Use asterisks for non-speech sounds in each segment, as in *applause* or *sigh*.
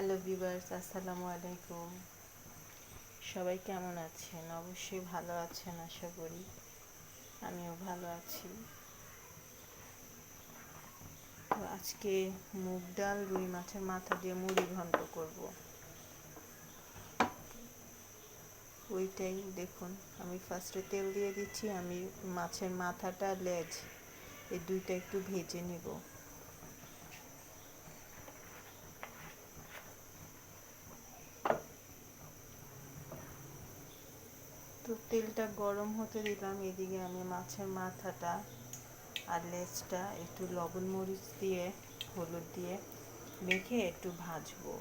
Hello viewers আসসালামু আলাইকুম। সবাই কেমন আছেন? অবশ্যই ভালো আছেন, আশা করি। আমিও ভালো আছি। তো আজকে মুগ ডাল, রুই মাছের মাথা দিয়ে মুড়ি ঘন্ট করব। ওইটাই দেখুন, আমি ফার্স্টে তেল দিয়ে দিচ্ছি, আমি মাছের মাথাটা লেজ, এই দুইটা একটু ভেজে নিব তো তেলটা গরম হতে দিলাম। এদিকে আমি মাছের মাথাটা আর লেজটা একটু লবণ মরিচ দিয়ে, হলুদ দিয়ে মেখে একটু ভাজবো।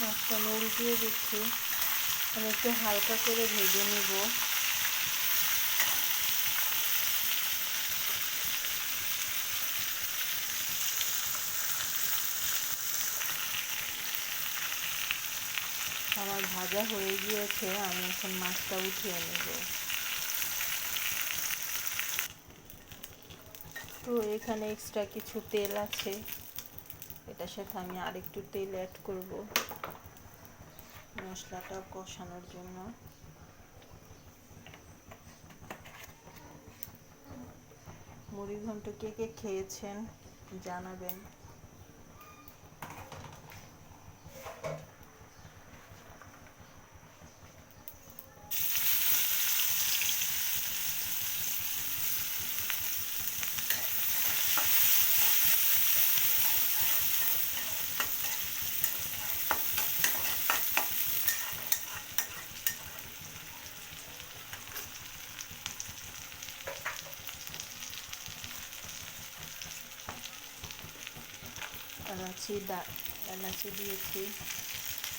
মাছটা উল্টিয়ে দিচ্ছি। আমি একটু হালকা করে ভেজে নিব। আমার ভাজা হয়ে গিয়েছে, আমি এখন মাছটা উঠিয়ে নেব। তো এখানে এক্সট্রা কিছু তেল আছে, এটার সাথে আমি আরেকটু তেল অ্যাড করব মশলাটা কষানোর জন্য। মুড়ি ঘন্ট কে কে খেয়েছেন জানাবেন। এলাচি দা এলাচি দিয়েছি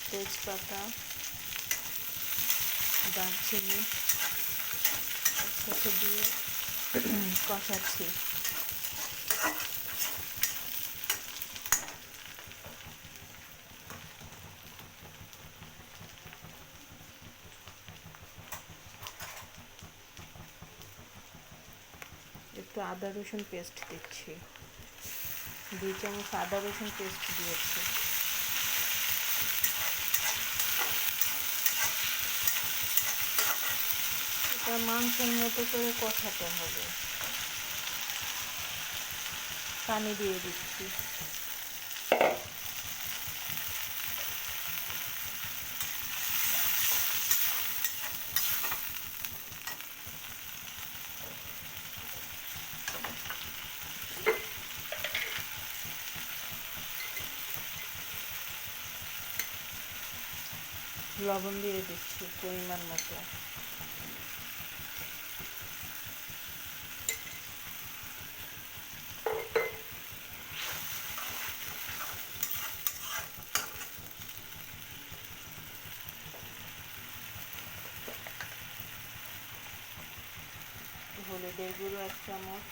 তেজপাতা দারচিনি একসাথে দিয়ে *clears throat* কষাচ্ছি। একটু আদা রসুন পেস্ট দিচ্ছি। দুই চামচ আদা রসুন পেস্ট দিয়েছি। এটা মাংসের মতো করে কষাতে হবে। পানি দিয়ে দিচ্ছি। লবণ দিয়ে দিচ্ছি পরিমাণ মতো। হলুদের গুঁড়ো এক চামচ।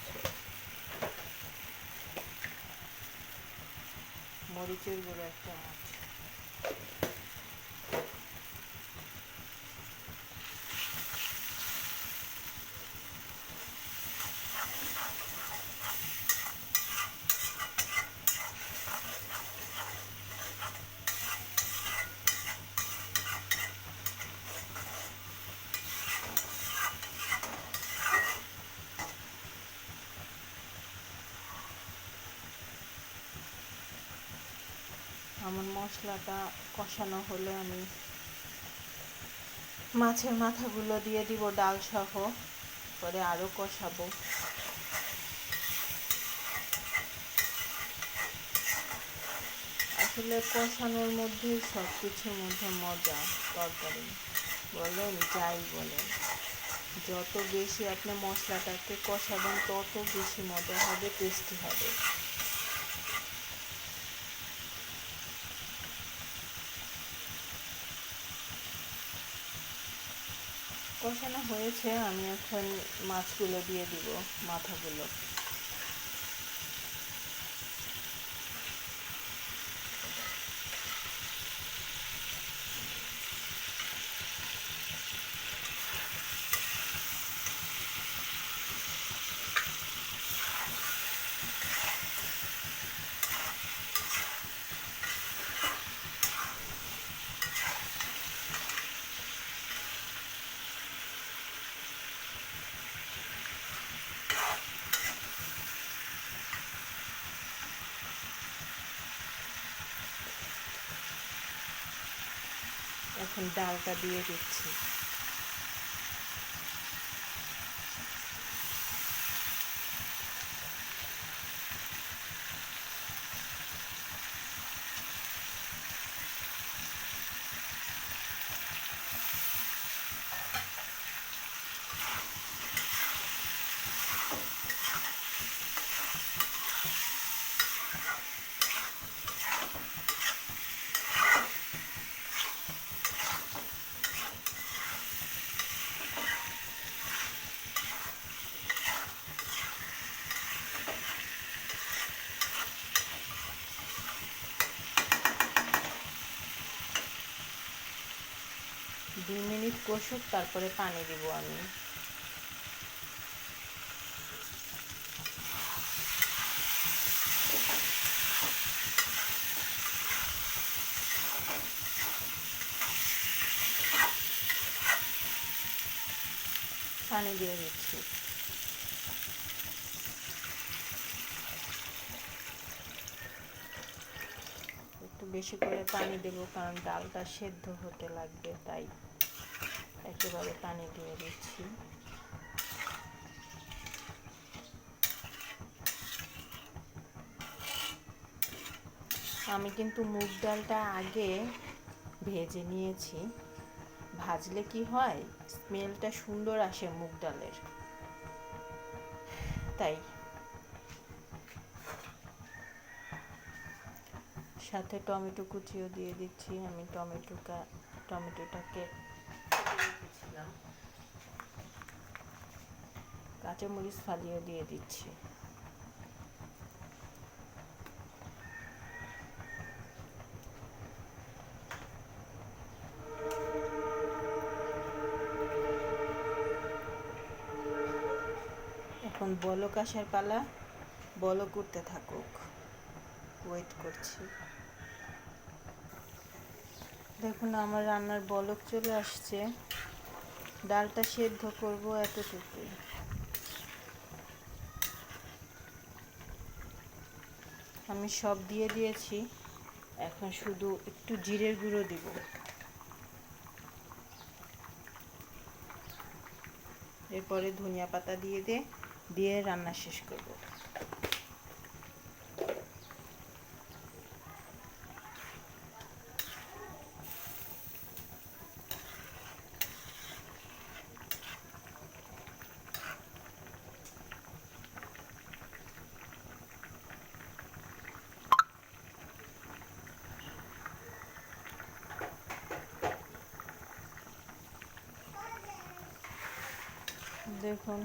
মরিচের গুঁড়ো এক চামচ আমার মশলাটা কষানো হলে আমি মাছের মাথাগুলো দিয়ে দিব ডাল সহ পরে আরও কষাবো। আসলে কষানোর মধ্যেই সব কিছুর মধ্যে মজা, তরকারি। বলেন, যাই বলেন। যত বেশি আপনি মশলাটাকে কষাবেন, তত বেশি মজা হবে, টেস্টি হবে। কষানো হয়েছে আমি এখন মাছগুলো দিয়ে দিব মাথাগুলো। এখন ডালটা দিয়ে দিচ্ছি দুই মিনিট কষুক তারপরে পানি দিব আমি। পানি দিয়ে দিচ্ছি। একটু বেশি করে পানি দেব, কারণ ডালটা সেদ্ধ হতে লাগবে, তাই। একেবারে পানি দিয়ে দিচ্ছি। আমি কিন্তু মুগ ডালটা আগে ভেজে নিয়েছি। ভাজলে কি হয়? স্মেলটা সুন্দর আসে মুগ ডালের। তাই। সাথে টমেটো কুচিও দিয়ে দিচ্ছি। আমি টমেটোটা টমেটোটাকে কাঁচামরিচ ফালিয়ে দিয়ে দিচ্ছি। এখন বলক আসার পালা, বলক উঠতে থাকুক। ওয়েট করছি। দেখুন, আমার রান্নার বলক চলে আসছে। ডালটা সেদ্ধ করব এতটুকুই। আমি সব দিয়ে দিয়েছি, এখন শুধু একটু জিরের গুঁড়ো দিব। এরপরে ধনিয়া পাতা দিয়ে দিয়ে দিয়ে রান্না শেষ করব। দেখুন,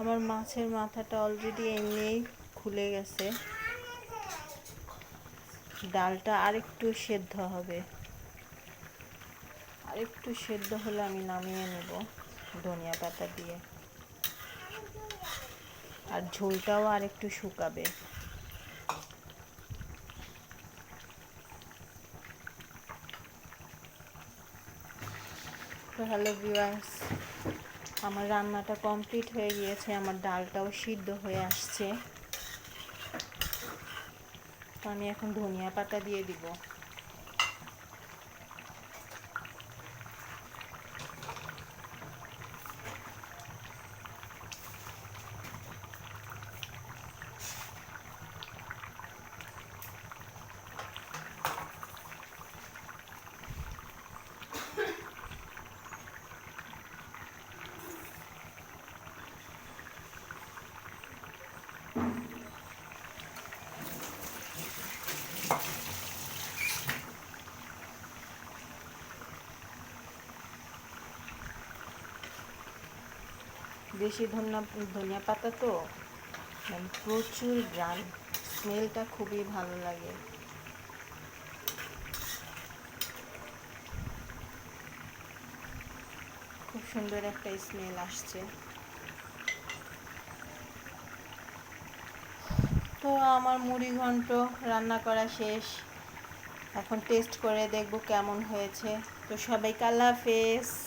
আমার মাছের মাথাটা অলরেডি এমনিই খুলে গেছে। ডালটা আরেকটু সেদ্ধ হবে। আরেকটু সেদ্ধ হলে আমি নামিয়ে নেব ধনিয়া পাতা দিয়ে। আর ঝোলটাও আরেকটু শুকাবে। হ্যালো ভিউয়ার্স আমার রান্নাটা কমপ্লিট হয়ে গিয়েছে, আমার ডালটাও সিদ্ধ হয়ে আসছে। তো আমি এখন ধনিয়া পাতা দিয়ে দিব। দেশি ধনিয়া ধনিয়া পাতা তো? মানে প্রচুর গ্রান স্মেলটা খুবই ভালো লাগে। খুব সুন্দর একটা স্মেল আসছে। তো আমার মুড়ি ঘন্ট রান্না করা শেষ। এখন টেস্ট করে দেখব কেমন হয়েছে। তো সবাইকে আল্লাহ হাফেজ।